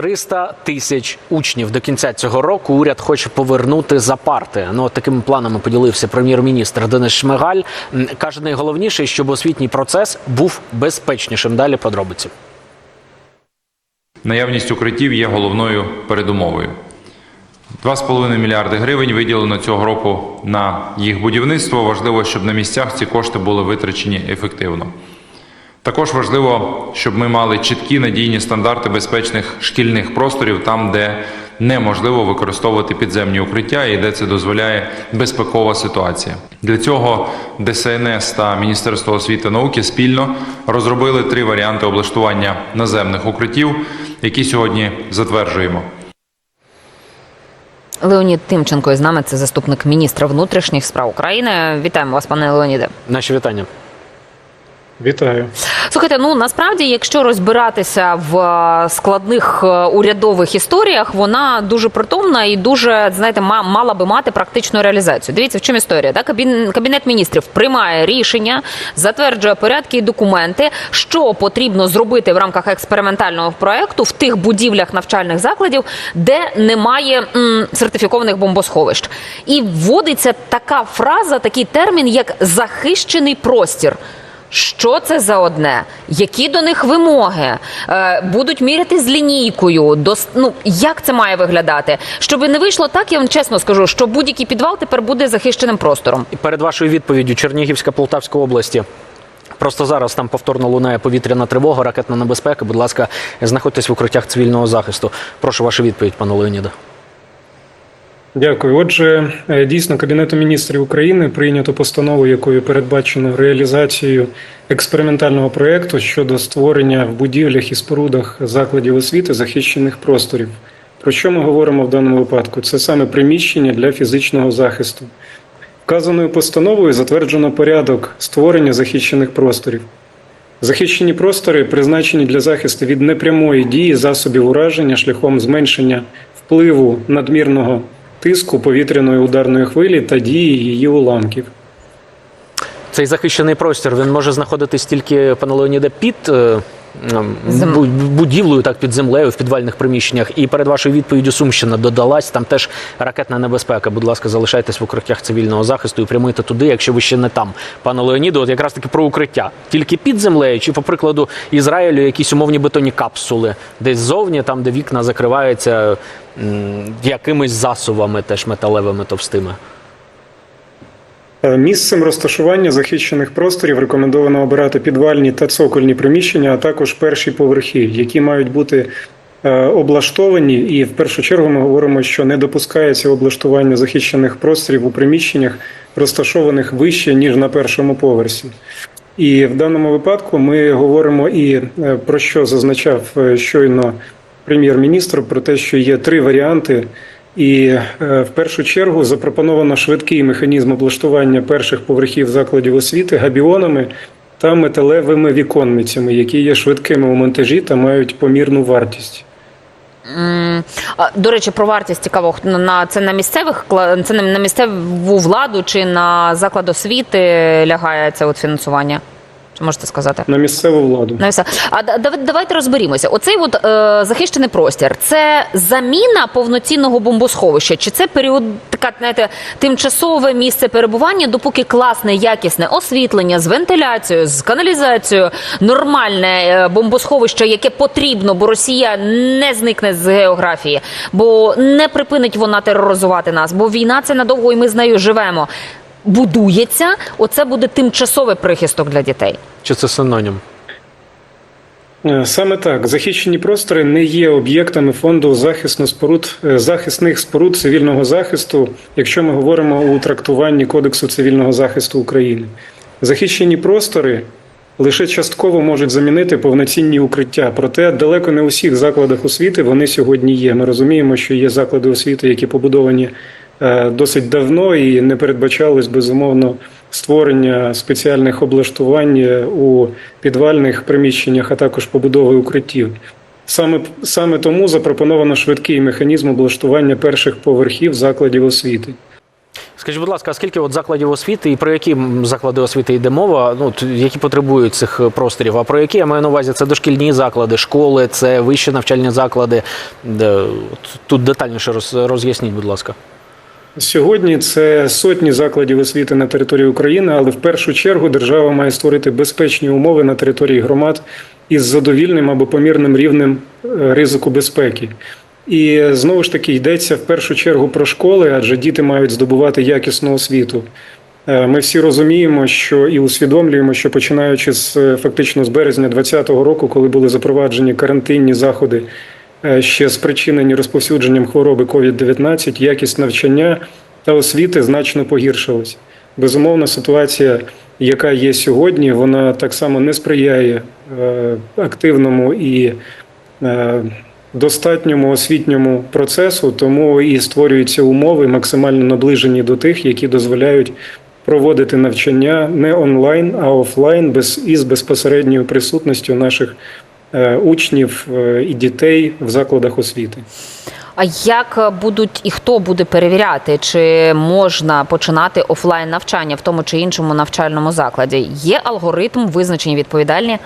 300 тисяч учнів до кінця цього року уряд хоче повернути за парти. Ну такими планами поділився прем'єр-міністр Денис Шмигаль. Каже, найголовніше, щоб освітній процес був безпечнішим. Далі подробиці. Наявність укриттів є головною передумовою. 2,5 мільярди гривень виділено цього року на їх будівництво. Важливо, щоб на місцях ці кошти були витрачені ефективно. Також важливо, щоб ми мали чіткі надійні стандарти безпечних шкільних просторів там, де неможливо використовувати підземні укриття і де це дозволяє безпекова ситуація. Для цього ДСНС та Міністерство освіти і науки спільно розробили три варіанти облаштування наземних укриттів, які сьогодні затверджуємо. Леонід Тимченко із нами це заступник міністра внутрішніх справ України. Вітаємо вас, пане Леоніде. Наші вітання. Вітаю. Слухайте, ну насправді, якщо розбиратися в е, складних е, урядових історіях, вона дуже притомна і дуже знаєте, ма- мала би мати практичну реалізацію. Дивіться, в чому історія. Так? Кабінет міністрів приймає рішення, затверджує порядки і документи, що потрібно зробити в рамках експериментального проекту в тих будівлях навчальних закладів, де немає м, сертифікованих бомбосховищ. І вводиться така фраза, такий термін, як захищений простір. Що це за одне? Які до них вимоги? Е, будуть міряти з лінійкою? Дос- ну, як це має виглядати? Щоб не вийшло так, я вам чесно скажу, що будь-який підвал тепер буде захищеним простором. І перед вашою відповіддю Чернігівська Полтавська області. Просто зараз там повторно лунає повітряна тривога, ракетна небезпека. Будь ласка, знаходьтесь в укриттях цивільного захисту. Прошу вашу відповідь, пане Леоніде. Дякую. Отже, е, дійсно, Кабінетом міністрів України прийнято постанову, якою передбачено реалізацію експериментального проєкту щодо створення в будівлях і спорудах закладів освіти захищених просторів. Про що ми говоримо в даному випадку? Це саме приміщення для фізичного захисту. Вказаною постановою затверджено порядок створення захищених просторів. Захищені простори призначені для захисту від непрямої дії засобів ураження шляхом зменшення впливу надмірного тиску повітряної ударної хвилі та дії її уламків. Цей захищений простір він може знаходитись тільки, пане Леоніде, під е, будівлею, так під землею в підвальних приміщеннях. І перед вашою відповіддю Сумщина додалась. Там теж ракетна небезпека. Будь ласка, залишайтесь в укриттях цивільного захисту і прямуйте туди, якщо ви ще не там. Пане Леоніду, от якраз таки про укриття. Тільки під землею, чи, по прикладу, Ізраїлю якісь умовні бетонні капсули, десь ззовні, там де вікна закриваються якимись засувами, теж металевими товстими. Е, Місцем розташування захищених просторів рекомендовано обирати підвальні та цокольні приміщення, а також перші поверхи, які мають бути е, облаштовані. І в першу чергу ми говоримо, що не допускається облаштування захищених просторів у приміщеннях, розташованих вище ніж на першому поверсі. І в даному випадку ми говоримо і е, про що зазначав щойно прем'єр-міністр, про те, що є три варіанти. І е, в першу чергу запропоновано швидкий механізм облаштування перших поверхів закладів освіти габіонами та металевими віконницями, які є швидкими у монтажі та мають помірну вартість. До речі, про вартість цікаво. На- це на місцевих це на місцеву владу чи на заклад освіти лягає це от фінансування? Можете сказати? На місцеву владу Ну і. А да- дав- давайте розберімося. Оцей от е, захищений простір це заміна повноцінного бомбосховища, чи це період така, знаєте, тимчасове місце перебування, допоки класне, якісне освітлення з вентиляцією, з каналізацією, нормальне е, бомбосховище, яке потрібно, бо Росія не зникне з географії, бо не припинить вона тероризувати нас, бо війна це надовго, і ми з нею живемо. Будується, оце буде тимчасовий прихисток для дітей. Чи це синонім? Е, Саме так, захищені простори не є об'єктами фонду захисну споруд е, захисних споруд цивільного захисту, якщо ми говоримо у трактуванні Кодексу цивільного захисту України. Захищені простори лише частково можуть замінити повноцінні укриття. Проте далеко не у всіх закладах освіти вони сьогодні є. Ми розуміємо, що є заклади освіти, які побудовані досить давно і не передбачалось безумовно створення спеціальних облаштувань е, у підвальних приміщеннях, а також побудови укриттів. Саме, саме тому запропоновано швидкий механізм облаштування перших поверхів закладів освіти. Скажіть, будь ласка, а скільки от закладів освіти і про які заклади освіти йде мова, ну, які потребують цих е, просторів? А про які я маю на увазі? Це дошкільні заклади, школи, це вищі навчальні заклади. Тут детальніше роз, роз'ясніть, будь ласка. Сьогодні це сотні закладів освіти на території України, але в першу чергу держава має створити безпечні умови на території громад із задовільним або помірним рівнем е, ризику безпеки. І знову ж таки йдеться в першу чергу про школи, адже діти мають здобувати якісну освіту. Е, Ми всі розуміємо, що і усвідомлюємо, що починаючи з е, фактично з березня 2020 року, коли були запроваджені карантинні заходи, ще спричинені розповсюдженням хвороби COVID-19, якість навчання та освіти значно погіршилась. Безумовно, ситуація, яка є сьогодні, вона так само не сприяє е, активному і е, достатньому освітньому процесу, тому і створюються умови максимально наближені до тих, які дозволяють проводити навчання не онлайн, а офлайн, без із безпосередньою присутністю наших е, учнів е, і дітей в закладах освіти. А як будуть і хто буде перевіряти, чи можна починати офлайн навчання в тому чи іншому навчальному закладі? Є алгоритм, визначені відповідальні?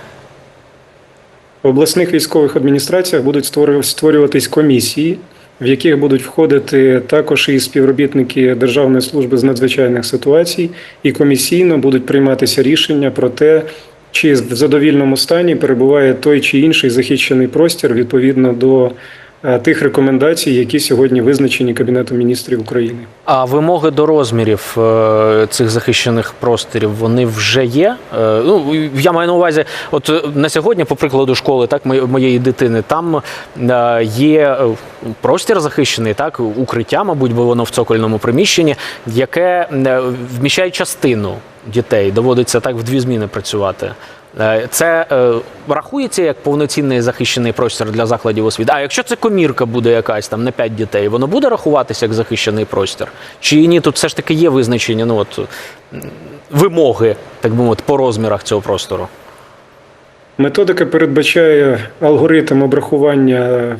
В обласних військових адміністраціях будуть створю- створюватись комісії, в яких будуть входити також і співробітники Державної служби з надзвичайних ситуацій, і комісійно будуть прийматися рішення про те, чи в задовільному стані перебуває той чи інший захищений простір відповідно до е, тих рекомендацій, які сьогодні визначені Кабінетом міністрів України. А вимоги до розмірів е, цих захищених просторів вони вже є. Е, ну я маю на увазі, от на сьогодні, по прикладу школи, так моє- моєї дитини, там є простір захищений, так укриття, мабуть, бо воно в цокольному приміщенні, яке вміщає частину дітей. Доводиться так в дві зміни працювати. Е, Це е, рахується як повноцінний захищений простір для закладів освіти. А якщо це комірка буде якась там на 5 дітей, воно буде рахуватися як захищений простір? Чи ні? Тут все ж таки є визначення, ну от вимоги, так би мовити, по розмірах цього простору. Методика передбачає алгоритм обрахування,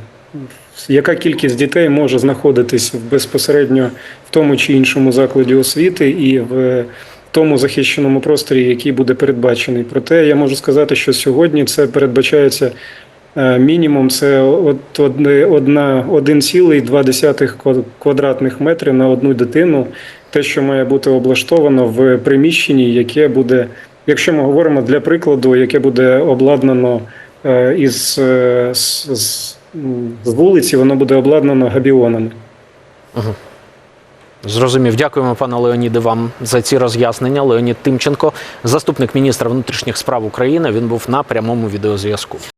яка кількість дітей може знаходитись безпосередньо в тому чи іншому закладі освіти і в тому захищеному просторі, який буде передбачений. Проте я можу сказати, що сьогодні це передбачається е, мінімум це от одне- одна 1,2 квад- квадратних метри на одну дитину. Те, що має бути облаштовано в приміщенні, яке буде, якщо ми говоримо для прикладу, яке буде обладнано е, із е, з, з, вулиці, воно буде обладнано габіонами. Зрозумів. Дякуємо, пане Леоніде, вам за ці роз'яснення. Леонід Тимченко, заступник міністра внутрішніх справ України. Він був на прямому відеозв'язку.